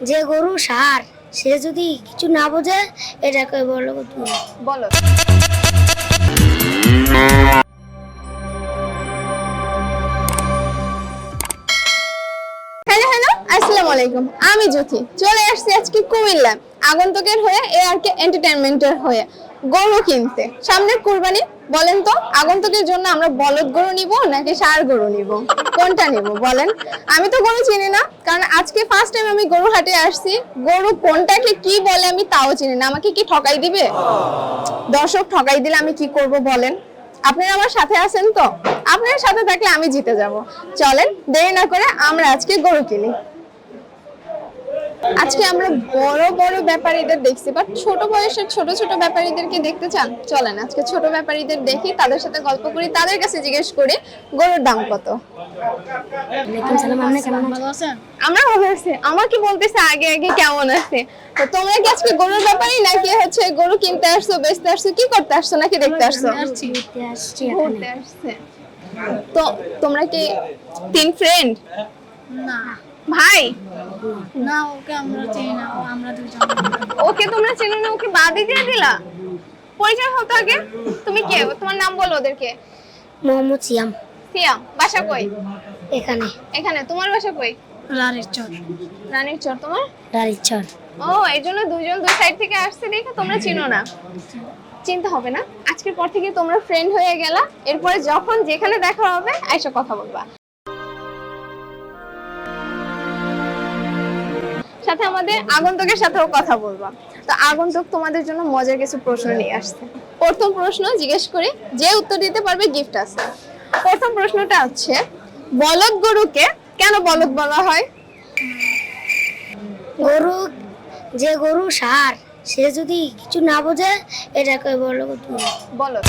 যে গরু সার সে যদি কিছু না বোঝে এটাকে বলো তুমি। বলো। হ্যালো হ্যালো আসসালামু আলাইকুম। আমি জ্যোতি। চলে আসছি আজকে কুমিল্লা। আগন্তুকের হয়ে এ আর কে এন্টারটেনমেন্টের হয়ে গরু কিনতে। সামনে কুরবানি বলেন তো, আগন্তুকের জন্য আমরা বলদ গরু নিব নাকি ষাঁড় গরু নিব? কোনটা নিব বলেন? আমি তো গরু চিনি না, কারণ আজকে ফার্স্ট টাইম আমি গরু হাটে আসছি। গরু কোনটাকে কি বলে আমি তাও চিনি না, আমাকে কি ঠকাই দিবে? দর্শক, ঠকাই দিলে আমি কি করব বলেন? আপনারা আমার সাথে আছেন তো? আপনার সাথে থাকলে আমি জিতে যাব। চলেন, দেরি না করে আমরা আজকে গরু কিনি। আজকে আমরা বড় বড় ব্যাপারীদের দেখছি বাট ছোট বয়সের ছোট ছোট ব্যাপারীদেরকে দেখতে চান? চলেন আজকে ছোট ব্যাপারীদের দেখি তাদের সাথে গল্প করি তাদের কাছে জিজ্ঞেস করি গরুর দাম কত? আমরা ভালো আছি। আমাকে বলতেছে আগে আগে কেমন আছে? তো তোমরা কি আজকে গরুর ব্যাপারই নাকি হচ্ছে গরু কিনতে আসছো বেচতে আসছো কি করতে আসছো নাকি দেখতে আসছো? ঘুরতে আসছি আসছে। তো তোমরা কি তিন ফ্রেন্ড না। ভাই! না ওকে আমরা চিনি না আমরা দুজন। ওকে তোমরা চেনো না ওকে বাদই দিয়ে দিলা? পরিচয় হতো আগে? তুমি কে? তোমার নাম বলো ওদেরকে। মোহাম্মদ সিয়াম। সিয়াম বাসা কই? এখানে। এখানে তোমার বাসা কই? লারের চর। রানীর চর তোমার? রাড়ির চর। ও এই জন্য দুজন দুই সাইড থেকে আসছে দেখে তোমরা চিনো না। চিনতে হবে না। আজকের পর থেকে তোমরা ফ্রেন্ড হয়ে গেলা। এরপরে যখন যেখানে দেখা হবে আইসা কথা বলবা। সাথে আমাদের আগন্তুকের সাথেও কথা বলবা। তো আগন্তুক তোমাদের জন্য মজার কিছু প্রশ্ন নিয়ে আসছে। প্রথম প্রশ্ন জিজ্ঞেস করি যে উত্তর দিতে পারবে গিফট আছে। প্রথম প্রশ্নটা হচ্ছে বলদ গরুকে কেন বলদ বলা হয়? গরু যে গরু সার সে যদি কিছু না বোঝে এটাকে বলো তুমি বলো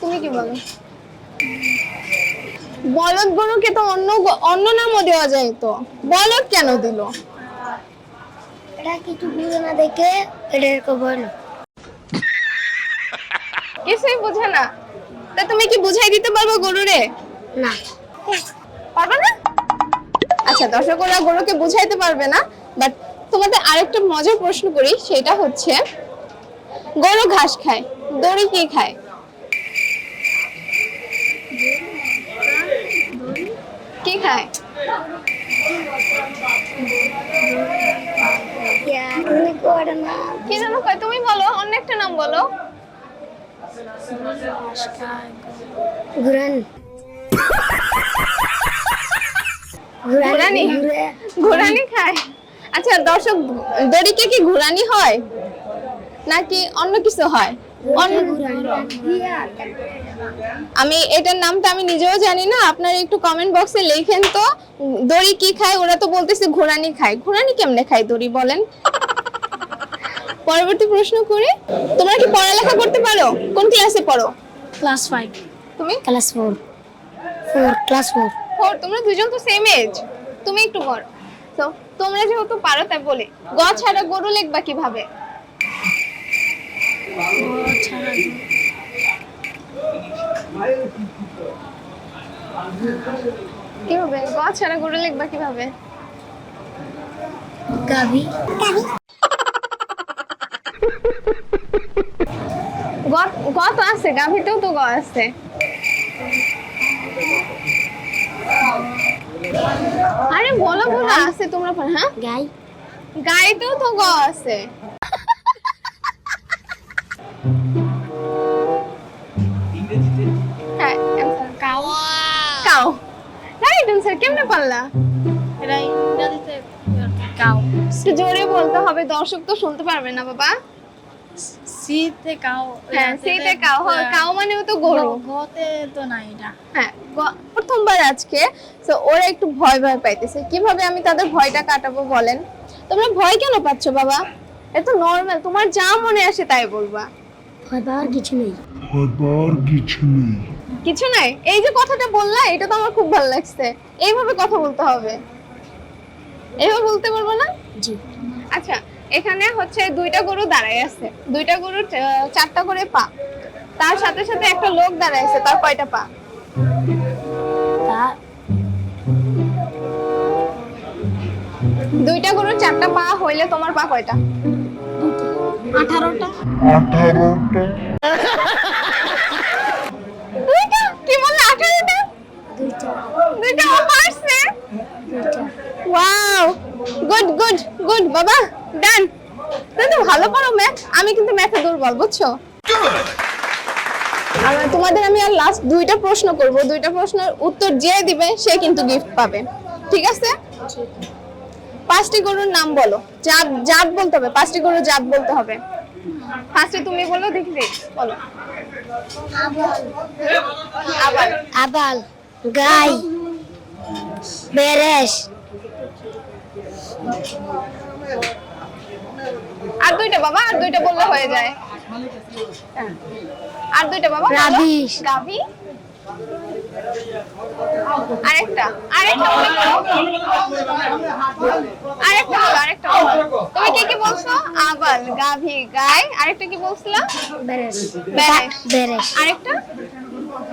তুমি কি বলো? বলদ গরুকে তো অন্য অন্য নামও দেওয়া যায় তো। বলদ কেন দিল? এটা কিছু বুঝে না দেখে এটাকে বলো কিছুই বোঝে না। তা তুমি কি বুঝাই দিতে পারবে গরুরে? না। পারবে না? আচ্ছা দর্শকরা গরুকে বুঝাইতে পারবে না বাট তোমাদের আরেকটা মজার প্রশ্ন করি সেটা হচ্ছে গরু ঘাস খায় দড়ি কি খায়? কি খায় কি যেন কয় তুমি বলো অন্য একটা নাম বলো। ঘুরান। ঘুরানি? ঘুরে ঘোড়ানি খায়। আচ্ছা দর্শক দড়িকে কি ঘোড়ানি হয়? নাকি অন্য কিছু হয়? আমি এটার নামটা আমি নিজেও জানি না আপনারা একটু কমেন্ট বক্সে লিখেন তো দড়ি কি খায়? ওরা তো বলতেছে ঘোড়ানি খায়। ঘোড়ানি কেমনে খায় দড়ি বলেন? পরবর্তী প্রশ্ন করি। তোমরা কি পড়ালেখা করতে পারো? কোন ক্লাসে পড়ো? ক্লাস ফাইভ তুমি? Class four four class four four তোমরা দুজন তো সেম এজ তুমি একটু বড়। তো তোমরা যেহেতু পারো তাই বলে। গ ছাড়া গরু লিখবা কীভাবে? কীভাবে? গ ছাড়া গরু লিখবা কীভাবে? গাভি। গ গ তো আছে গাভীতেও তো গ আছে। আরে বলো বলো আছে তোমরা হ্যাঁ? গাই। গাড়িতেও তো গ আছে। হ্যাঁ কাউ কাউ রাইট অ্যান্সার কেমনে পারলা? এটা ইংরেজিতে কাউ জোরে বলতে হবে দর্শক তো শুনতে পারবে না বাবা। সিতে কাউ হ্যাঁ সেইটা কাউ কাউ মানেও তো গরু। গতে তো না এটা। হ্যাঁ প্রথমবার আজকে। তো ওরা একটু ভয় ভয় পাইতেছে। কীভাবে আমি তাদের ভয়টা কাটাবো বলেন? তোমরা ভয় কেন পাচ্ছ বাবা? এত নর্মাল তোমার যা মনে আসে তাই বলবা। ভয় পাওয়ার কিছু নেই। হবার কিছু নেই। কিছু নাই। এই যে কথাটা বললা এটা তো আমার খুব ভালো লাগছে। এইভাবে কথা বলতে হবে। এইভাবে বলতে পারব না? জি। আচ্ছা এখানে হচ্ছে দুইটা গরু দাঁড়ায় আছে। দুইটা গরুর চারটা করে পা। তার সাথে সাথে একটা লোক দাঁড়ায় আছে তার কয়টা পা? দুইটা গরুর চারটা পা হইলে তোমার পা কয়টা? আঠারোটা। আঠারোটা। কি বললে আঠারোটা? দুইটা। দুইটা ও পারছে? ওয়াও গুড গুড গুড বাবা। ডান তুমি তো ভালো পারো ম্যাথ আমি কিন্তু ম্যাথে দুর্বল বুঝছ? আমরা তোমাদের আমি আর লাস্ট দুইটা প্রশ্ন করব। দুইটা প্রশ্নের উত্তর যে দিবে সে কিন্তু গিফট পাবে। ঠিক আছে? পাঁচটি গরুর নাম বলো। জাত জাত বলতে হবে পাঁচটি গরুর জাত বলতে হবে। ফার্স্টে তুমি বলো দেখি। দেখি, বলো। আবার আবাল গাই বেরেশ। আর দুইটা বাবা আর দুইটা বললে হয়ে যায়। হ্যাঁ। আর দুইটা বাবা। রাবিশ। গাভী। আরেকটা তুমি বলছো? গাভী কি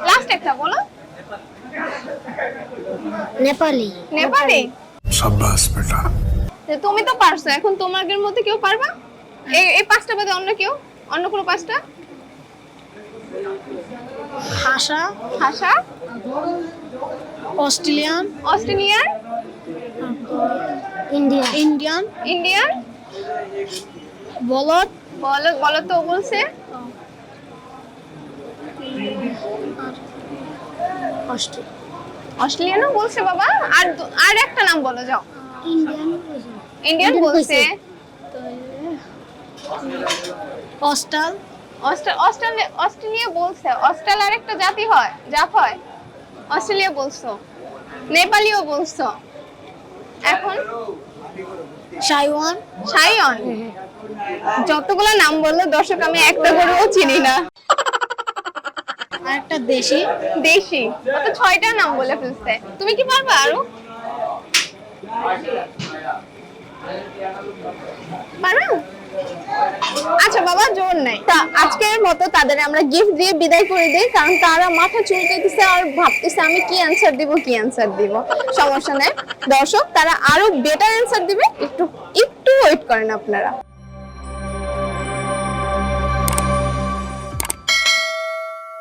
লাস্ট একটা বলো। নেপালি। নেপালি? তুমি তো পারছ এখন তোমার মধ্যে কেউ পারবা? এই এই পাঁচটা বাদে অন্য কেউ? অন্য কোনো পাঁচটা? ভাষা হাসা? Australian? Australian? India Indian? Indian? বলত বলো বলো তো বলছে। অস্ট্রেলিয়া অস্ট্রেলিয়ানও বলছে বাবা। আর আর একটা নাম বলো যাও। ইন্ডিয়ান ইন্ডিয়ান বলছে। অস্টাল অস্ট্রে- অস্ট্রেলিয়া অস্ট্রেলিয়া বলছে। অস্ট্রেল আর একটা জাতি হয় জাত হয়। অস্ট্রেলিয়া বলছো। নেপালিও বলছো। এখন? সাইওয়ান। সাইয়ন যতগুলো নাম বলল দর্শক আমি একটা গরুও চিনি না। একটা দেশি। দেশি। অত ছয়টা নাম বলে ফেলছে। তুমি কি পারবা আরও? পারো? আচ্ছা বাবা, জোর নাই। তা আজকের মতো তাদের আমরা গিফট দিয়ে বিদায় করে দিই, কারণ তারা মাথা চুলকাইতেছে আর ভাবতেছে আমি কি অ্যান্সার দিব, কি অ্যান্সার দিব। সমস্যা নেই। দর্শক, তারা আরও বেটার অ্যান্সার দিবে। একটু একটু ওয়েট করেন আপনারা।